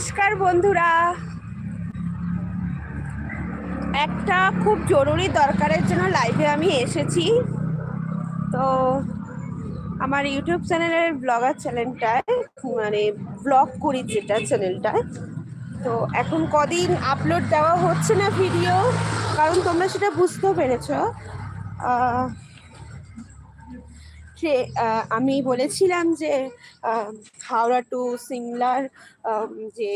নমস্কার বন্ধুরা। একটা খুব জরুরি দরকারের জন্য লাইভে আমি এসেছি। তো আমার ইউটিউব চ্যানেলের ব্লগার চ্যানেলটায় মানে ব্লগ করি যেটা চ্যানেলটায় তো এখন কদিন আপলোড দেওয়া হচ্ছে না ভিডিও কারণ তোমরা সেটা বুঝতেও পেরেছ। আহ, আমি বলেছিলাম যে হাওড়া টু সিমলার যে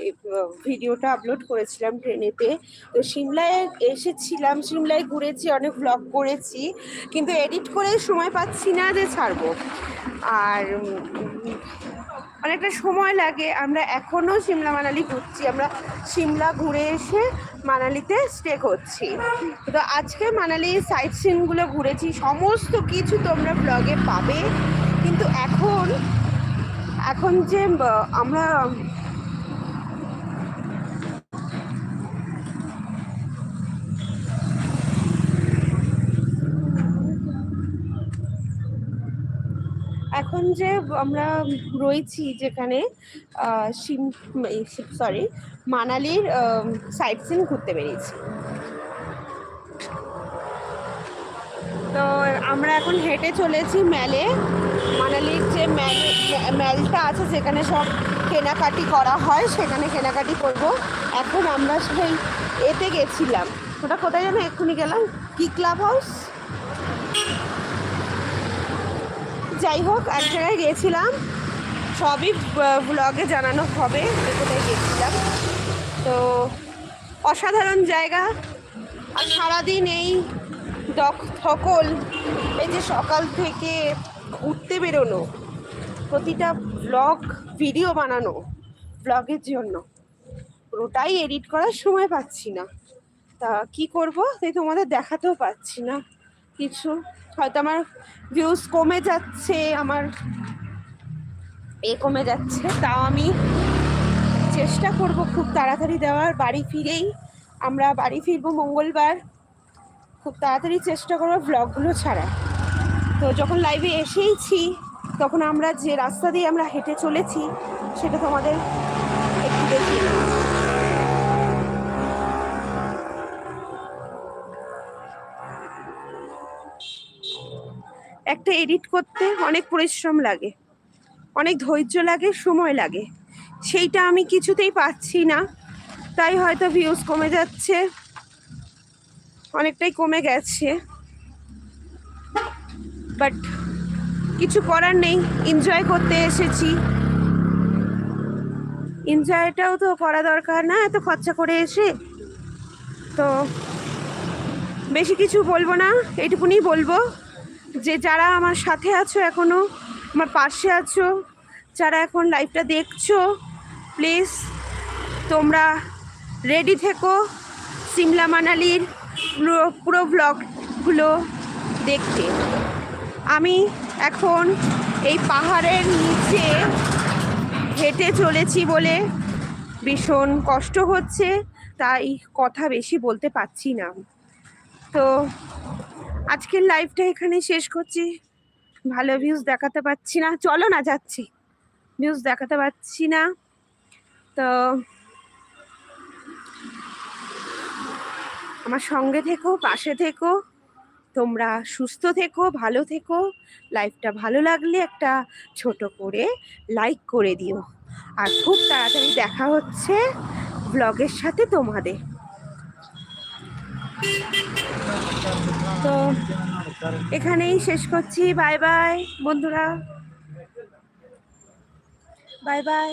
ভিডিওটা আপলোড করেছিলাম ট্রেনেতে তো সিমলায় এসেছিলাম সিমলায় ঘুরেছি অনেক ব্লগ করেছি কিন্তু এডিট করে সময় পাচ্ছি না যে ছাড়বো। আর অনেকটা সময় লাগে। আমরা এখনও সিমলা মানালি ঘুরছি। আমরা সিমলা ঘুরে এসে মানালিতে স্টে করছি। তো আজকে মানালি সাইট সিনগুলো ঘুরেছি। সমস্ত কিছু তোমরা ব্লগে পাবে। কিন্তু এখন এখন যে, আমরা এখন যে আমরা রয়েছি যেখানে সরি মানালির সাইট সিন ঘুরতে বেরিয়েছি। তো আমরা এখন হেঁটে চলেছি ম্যালে মানালির যে ম্যাল ম্যালটা আছে যেখানে সব কেনাকাটি করা হয়, সেখানে কেনাকাটি করব। এখন আমরা সেই এতে গেছিলাম। ওটা কোথায় যেন এক্ষুনি গেলাম? কি ক্লাব হাউস যাই হোক, এক জায়গায় গিয়েছিলাম। সবই ব্লগে জানানো হবে কোথায় গিয়েছিলাম। তো, অসাধারণ জায়গা। আর সারাদিন এই দক এই যে সকাল থেকে ঘুরতে বেরোনো, প্রতিটা ব্লগ ভিডিও বানানো ব্লগের জন্য। পুরোটাই এডিট করার সময় পাচ্ছি না। তা কি করব? তাই তোমাদের দেখাতেও পাচ্ছি না। কিছু হয়তো আমার ভিউজ কমে যাচ্ছে, আমার এ কমে যাচ্ছে। তাও আমি চেষ্টা করব খুব তাড়াতাড়ি দেওয়ার, বাড়ি ফিরেই আমরা বাড়ি ফিরবো মঙ্গলবার। খুব তাড়াতাড়ি চেষ্টা করব ব্লগগুলো ছাড়া তো যখন লাইভে এসেইছি, তখন আমরা যে রাস্তা দিয়ে আমরা হেঁটে চলেছি, সেটা তোমাদের একটু দেখিয়ে একটা এডিট করতে অনেক পরিশ্রম লাগে, অনেক ধৈর্য লাগে, সময় লাগে। সেইটা আমি কিছুতেই পাচ্ছি না। তাই হয়তো ভিউজ কমে যাচ্ছে, অনেকটাই কমে গেছে। বাট কিছু করার নেই এনজয় করতে এসেছি। এনজয়টাও তো করা দরকার না, এত খরচা করে এসে। তো বেশি কিছু বলব না এইটুকুনি বলব। যে যারা আমার সাথে আছো এখনও আমার পাশে আছো, যারা এখন লাইভটা দেখছ প্লিজ তোমরা রেডি থেকো সিমলা মানালির পুরো ব্লগগুলো দেখতে। আমি এখন এই পাহাড়ের নিচে হেঁটে চলেছি বলে ভীষণ কষ্ট হচ্ছে, তাই কথা বেশি বলতে পারছি না। তো আজকের লাইভটা এখানে শেষ করছি। ভালো ভিউজ দেখাতে পাচ্ছি না। চলো না যাচ্ছি। ভিউজ দেখাতে পাচ্ছি না। তো আমার সঙ্গে থেকো, পাশে থেকো। তোমরা সুস্থ থেকো, ভালো থেকো। লাইফটা ভালো লাগলে একটা ছোট করে লাইক করে দিও। আর খুব তাড়াতাড়ি দেখা হচ্ছে ব্লগের সাথে তোমাদের। তো এখানেই শেষ করছি। বাই বাই বন্ধুরা। Bye bye.